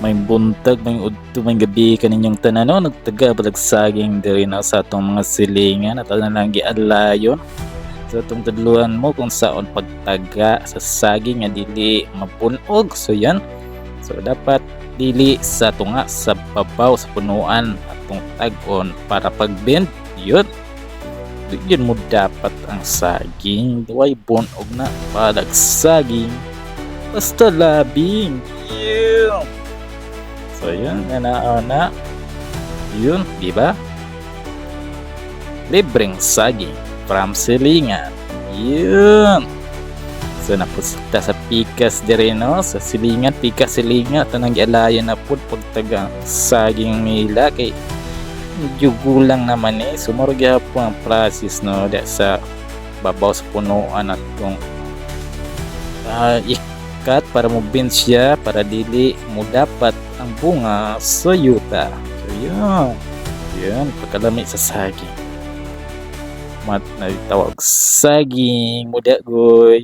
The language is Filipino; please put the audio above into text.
may buntag, may udto, may gabi kaninyong tanan no, nagtaga balag saging diri na sa atong mga silingan at ano lang gialayon. So itong tudluan mo kung saon pagtaga sa saging nga dili mapunog. So yan. So dapat dili sa tunga sa babaw sa punuan atong tag-on para pag-bend yun. Yun mo dapat ang saging. Duway bunog na palag saging. Basta labing. Yeah. So yun, na Yun, di ba? Libreng saging from silingan. Yun. So napusta sa pikas dire no? Sa silingan pikas silingan. Tanang gialayan na pud pagtaga saging nila. Kay medyo gulang naman eh. Sumurog po ang process no? Da sa babaw sa punuan at kung ah, ikat para mo bin siya para dili mo dapat ang bunga sa yuta. So yun. Yun pagkalami sa saging. Mat na tawag saging. Muda goy